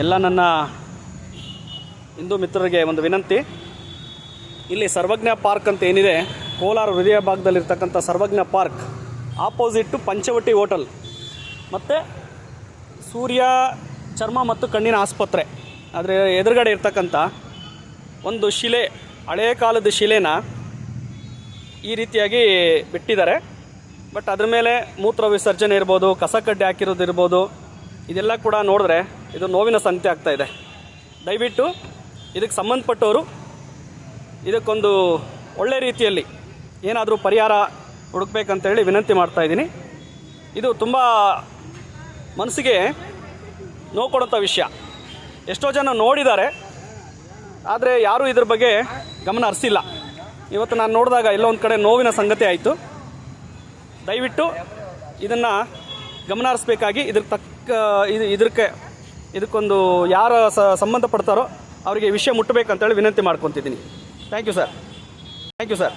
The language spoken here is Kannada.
ಎಲ್ಲ ನನ್ನ ಹಿಂದೂ ಮಿತ್ರರಿಗೆ ಒಂದು ವಿನಂತಿ. ಇಲ್ಲಿ ಸರ್ವಜ್ಞ ಪಾರ್ಕ್ ಅಂತ ಏನಿದೆ, ಕೋಲಾರ ಹೃದಯ ಭಾಗದಲ್ಲಿರ್ತಕ್ಕಂಥ Sarvajna park opposite Panchavati hotel. ಮತ್ತು ಸೂರ್ಯ, ಚರ್ಮ ಮತ್ತು ಕಣ್ಣಿನ ಆಸ್ಪತ್ರೆ. ಆದರೆ ಎದುರುಗಡೆ ಇರ್ತಕ್ಕಂಥ ಒಂದು ಶಿಲೆ ಹಳೆಯ ಕಾಲದ ಶಿಲೆನ ಈ ರೀತಿಯಾಗಿ ಬಿಟ್ಟಿದ್ದಾರೆ. ಬಟ್ ಅದ್ರ ಮೇಲೆ ಮೂತ್ರ ವಿಸರ್ಜನೆ ಇರ್ಬೋದು, ಕಸಕಡ್ಡಿ ಹಾಕಿರೋದಿರ್ಬೋದು ಇದೆಲ್ಲ ಕೂಡ ನೋಡಿದ್ರೆ ಇದು ನೋವಿನ ಸಂತೆ ಆಗ್ತಾ ಇದೆ. ದಯವಿಟ್ಟು ಇದಕ್ಕೆ ಸಂಬಂಧಪಟ್ಟವರು ಇದಕ್ಕೊಂದು ಒಳ್ಳೆ ರೀತಿಯಲ್ಲಿ ಏನಾದರೂ ಪರಿಹಾರ ಹುಡುಕ್ಬೇಕಂತೇಳಿ ವಿನಂತಿ ಮಾಡ್ತಾ ಇದ್ದೀನಿ. ಇದು ತುಂಬ ಮನಸ್ಸಿಗೆ ನೋವು ಕೊಡೋಂಥ ವಿಷಯ. ಎಷ್ಟೋ ಜನ ನೋಡಿದ್ದಾರೆ, ಆದರೆ ಯಾರೂ ಇದ್ರ ಬಗ್ಗೆ ಗಮನ ಹರಿಸಿಲ್ಲ. ಇವತ್ತು ನಾನು ನೋಡಿದಾಗ ಎಲ್ಲೋ ಒಂದು ಕಡೆ ನೋವಿನ ಸಂಗತಿ ಆಯಿತು. ದಯವಿಟ್ಟು ಇದನ್ನು ಗಮನ ಹರಿಸ್ಬೇಕಾಗಿ ಇದ್ರ ತಕ್ಕ ಇದು ಇದಕ್ಕೆ ಇದಕ್ಕೊಂದು ಯಾರು ಸಂಬಂಧಪಡ್ತಾರೋ ಅವರಿಗೆ ವಿಷಯ ಮುಟ್ಟಬೇಕಂತೇಳಿ ವಿನಂತಿ ಮಾಡ್ಕೊತಿದ್ದೀನಿ. Thank you sir thank you sir